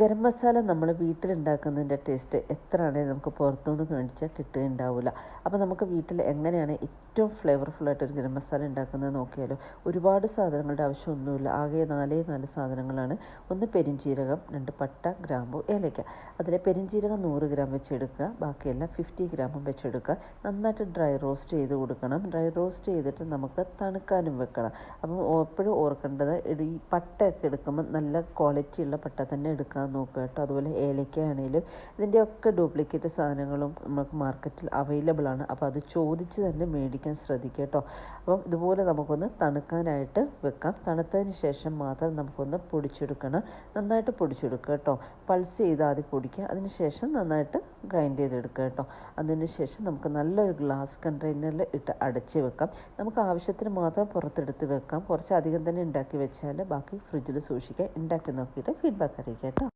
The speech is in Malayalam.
ഗരം മസാല നമ്മൾ വീട്ടിലുണ്ടാക്കുന്നതിന്റെ ടേസ്റ്റ് എത്ര ആണെങ്കിലും നമുക്ക് പുറത്തുനിന്ന് മേടിച്ചാൽ കിട്ടുകയുണ്ടാവില്ല. അപ്പോൾ നമുക്ക് വീട്ടിൽ എങ്ങനെയാണ് ഏറ്റവും ഫ്ലേവർഫുൾ ആയിട്ട് ഒരു ഗരം മസാല ഉണ്ടാക്കുന്നത് നോക്കിയാലോ ഒരുപാട് സാധനങ്ങളുടെ ആവശ്യമൊന്നുമില്ല. ആകെ നാലേ നാല് സാധനങ്ങളാണ്. ഒന്ന് പെരിഞ്ചീരകം രണ്ട് പട്ട ഗ്രാമ്പു ഏലയ്ക്ക അതിലെ പെരിഞ്ചീരകം നൂറ് ഗ്രാം വെച്ചെടുക്കുക. ബാക്കിയെല്ലാം ഫിഫ്റ്റി ഗ്രാമും വെച്ചെടുക്കുക. നന്നായിട്ട് ഡ്രൈ റോസ്റ്റ് ചെയ്ത് കൊടുക്കണം. ഡ്രൈ റോസ്റ്റ് ചെയ്തിട്ട് നമുക്ക് തണുക്കാനും വെക്കണം. അപ്പം എപ്പോഴും ഓർക്കേണ്ടത് ഈ പട്ടയൊക്കെ എടുക്കുമ്പോൾ നല്ല ക്വാളിറ്റിയുള്ള പട്ട തന്നെ എടുക്കാൻ നോക്കുക കേട്ടോ. അതുപോലെ ഏലക്ക ആണെങ്കിലും ഇതിന്റെയൊക്കെ ഡ്യൂപ്ലിക്കേറ്റ് സാധനങ്ങളും നമുക്ക് മാർക്കറ്റിൽ അവൈലബിൾ ആണ്. അപ്പോൾ അത് ചോദിച്ച് തന്നെ മേടിക്കാൻ ശ്രദ്ധിക്കുക കേട്ടോ. അപ്പം ഇതുപോലെ നമുക്കൊന്ന് തണുക്കാനായിട്ട് വെക്കാം. തണുത്തതിന് ശേഷം മാത്രം നമുക്കൊന്ന് പൊടിച്ചെടുക്കണം. നന്നായിട്ട് പൊടിച്ചെടുക്കുക കേട്ടോ. പൾസ് ചെയ്ത് ആദ്യം പൊടിക്കുക. അതിന് ശേഷം നന്നായിട്ട് ഗ്രൈൻഡ് ചെയ്തെടുക്കുക കേട്ടോ. അതിന് ശേഷം നമുക്ക് നല്ലൊരു ഗ്ലാസ് കണ്ടെയ്നറിൽ ഇട്ട് അടച്ച് വെക്കാം. നമുക്ക് ആവശ്യത്തിന് മാത്രം പുറത്തെടുത്ത് വെക്കാം. കുറച്ച് അധികം തന്നെ ഉണ്ടാക്കി വെച്ചാൽ ബാക്കി ഫ്രിഡ്ജിൽ സൂക്ഷിക്കുക. ഉണ്ടാക്കി നോക്കിയിട്ട് ഫീഡ്ബാക്ക് അറിയിക്കാം കേട്ടോ.